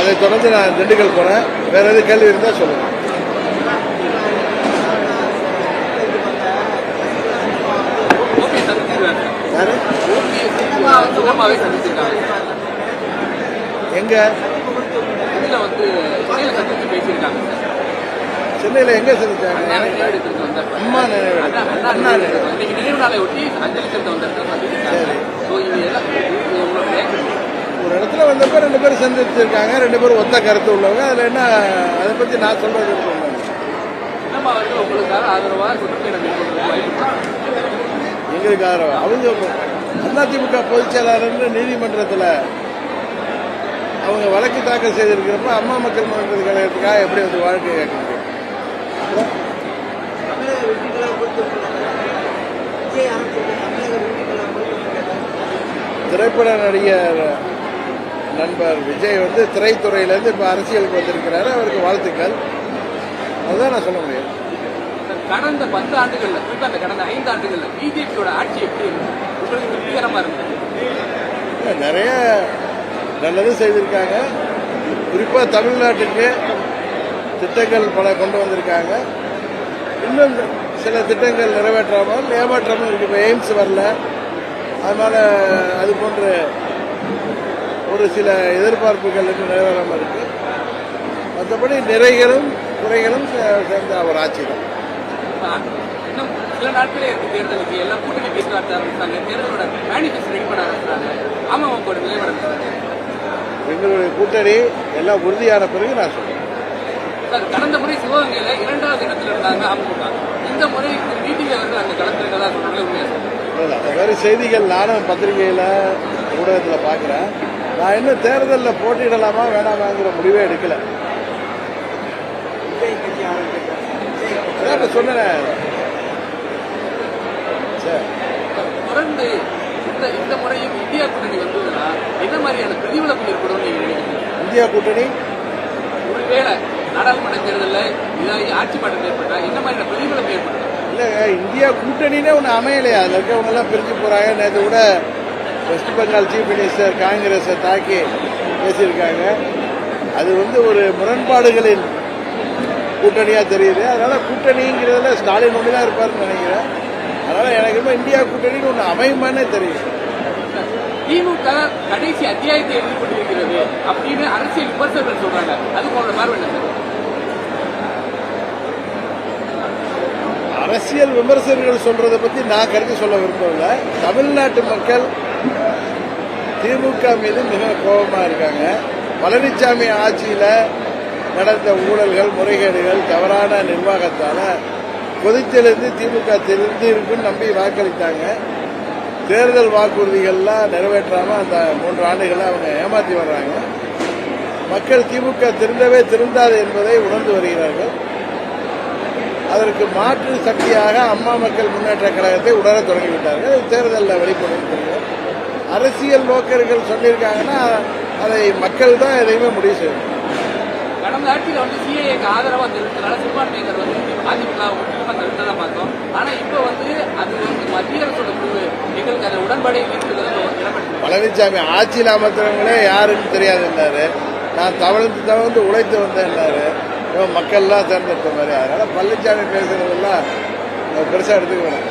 அதை தொடர்ந்து நான் திண்டுக்கல் போனேன். வேற எதுவும் கேள்வி இருந்தால் சொல்லுங்க. சந்திச்சிருக்காங்க எங்க? வந்து சென்னையில பேசியிருக்காங்க சென்னையில் எங்க செஞ்சாங்க அம்மா நினைவு அண்ணா அண்ணா நினைவு நினைவு நாளை ஒட்டி அஞ்சலி செலுத்த வந்திருக்காங்க சந்திச்சிருக்காங்க சரி. ஸோ இது எல்லாம் இது உங்களோட reaction. இடத்துல வந்தப்ப ரெண்டு பேரும் சந்திச்சிருக்காங்க ரெண்டு பேரும் ஒத்த கருத்து உள்ளவங்க. அதில் என்ன அதை பற்றி நான் சொல்றது எங்களுக்கு ஆதரவு? அவங்க அதிமுக பொதுச் செயலாளர்னு நீதிமன்றத்தில் அவங்க வழக்கு தாக்கல் செய்திருக்கிறப்ப அம்மா மக்கள் முன்னேற்ற கழகத்துக்காக எப்படி வந்து வாழ்க்கை கேட்க முடியும் தமிழக வெற்றிகளாக கொடுத்திருக்கிறாங்க விஜய் அமைச்சர் தமிழக வெற்றிகளாக கொடுத்திருக்கிறாங்க திரைப்பட நடிகர் நண்பர் விஜய் வந்து திரைத்துறையிலேருந்து இப்போ அரசியலுக்கு வந்திருக்கிறாரு. அவருக்கு வாழ்த்துக்கள். அதுதான் நான் சொல்ல முடியும். கடந்த பத்து ஆண்டுகள்ல குறிப்பா அந்த கடந்த ஐந்து ஆண்டுகள்ல பிஜேபியோட ஆட்சி எப்படி உங்களுக்கு திருப்திகரமா இருந்தது? நிறைய நல்லது செய்திருக்காங்க. குறிப்பாக தமிழ்நாட்டுக்கு திட்டங்கள் பல கொண்டு வந்திருக்காங்க. இன்னும் சில திட்டங்கள் நிறைவேற்றாமல் ஏமாற்றாமல் இருக்கு. இப்போ எய்ம்ஸ் வரல. அதனால அது போன்ற ஒரு சில எதிர்பார்ப்புகள் இன்னும் நிறைவேறாமல் இருக்கு. மற்றபடி நிறைகளும் குறைகளும் சேர்ந்த ஒரு ஆட்சி தான் சில நாட்களே இருக்கு தேர்தலுக்கு. எல்லாம் கூட்டணி பேச்சுவார்த்தை ஆரம்பிச்சாங்க. தேர்தலோட மேனிஃபெஸ்டோ ரெடி பண்ண ஆரம்பிச்சாங்க. நிலைவரம் எங்களுடைய கூட்டணி எல்லாம் உறுதியான பிறகு நான் சொல்றேன். சார் கடந்த முறை சிவகங்கையில இரண்டாவது இடத்துல இருந்தாங்க அமமுக. இந்த முறை டிடிவி அவர்கள் அங்க களத்திருக்கதா சொல்றாங்க உண்மையா சார் மாதிரி செய்திகள் நானும் பத்திரிகையில் ஊடகத்தில் பார்க்குறேன். நான் இன்னும் தேர்தலில் போட்டியிடலாமா வேணாமாங்கிற முடிவே எடுக்கல. சொன்னேன். தொடர்ந்து இந்த இந்த முறையும் இந்தியா கூட்டணி வந்ததுன்னா என்ன மாதிரியான பிரதிபலிப்பு ஏற்படும் நீங்க நினைக்கிறீங்க? இந்தியா கூட்டணி? ஒருவேளை நாடாளுமன்ற தேர்தலில் இதாகி ஆட்சி மாற்றம் ஏற்பட்டா என்ன மாதிரியான பிரதிபலிப்பு ஏற்படும்? இல்லைங்க இந்தியா கூட்டணினே ஒன்று அமையலையா. அதில் இருக்கவங்கெல்லாம் பிரிஞ்சு போகிறாங்க நேற்று கூட வெஸ்ட் பெங்கால் சீஃப் மினிஸ்டர் காங்கிரஸை தாக்கி பேசியிருக்காங்க. அது வந்து ஒரு முரண்பாடுகளின் கூட்டணியாக தெரியுது. அதனால கூட்டணிங்கிறதுல ஸ்டாலின் ஒன்று தான் இருப்பாருன்னு நினைக்கிறேன். அதனால எனக்கு இந்தியா கூட்டணின்னு ஒன்று அமையுமானே தெரியும் திமுக கடைசி அத்தியாயத்தை எழுதி கொண்டிருக்கிறது அப்படின்னு அரசியல் விமர்சகர்கள் சொல்றாங்க. அது போன்ற பார்வை என்ன அரசியல் விமர்சகர்கள் சொல்றதை பத்தி நான் கருத்து சொல்ல விரும்பல தமிழ்நாட்டு மக்கள் திமுக மீது மிக கோபமா இருக்காங்க. பழனிசாமி ஆட்சியில நடந்த ஊழல்கள் முறைகேடுகள் தவறான நிர்வாகத்தால கொதித்தெழுந்து திமுக தெரிந்து இருக்குன்னு நம்பி வாக்களித்தாங்க. தேர்தல் வாக்குறுதிகள்லாம் நிறைவேற்றாம அந்த மூன்று ஆண்டுகளை அவங்க ஏமாத்தி வர்றாங்க. மக்கள் திமுக திருந்தவே திருந்தாது என்பதை உணர்ந்து வருகிறார்கள். அதற்கு மாற்று சக்தியாக அம்மா மக்கள் முன்னேற்ற கழகத்தை உணர தொடங்கிவிட்டார்கள். தேர்தலில் வெளிப்படுகிறது அரசியல் நோக்கர்கள் சொல்லியிருக்காங்கன்னா அதை மக்கள் தான் எதையுமே முடிவு செய்யணும். கடந்த ஆட்சியில வந்து சிஏஏக்கு ஆதரவா தெரிவித்தனால சிறுபான்மையினர் வந்து அதிமுக முக்கியமா தெரிவித்ததா பார்த்தோம். ஆனா இப்ப வந்து அது வந்து மத்திய அரசோட முடிவு. எங்களுக்கு அந்த உடன்பாடே பழனிசாமி ஆட்சியில் அமர்த்துறவங்களே யாருன்னு தெரியாதுன்னாரு. நான் தவழ்ந்து தவழ்ந்து உழைத்து வந்தேன்னாரு. மக்கள்லாம் தேர்ந்தெடுத்த மாதிரி. அதனால பழனிசாமி பேசுறதெல்லாம் பெருசாக எடுத்துக்க வேணாம்.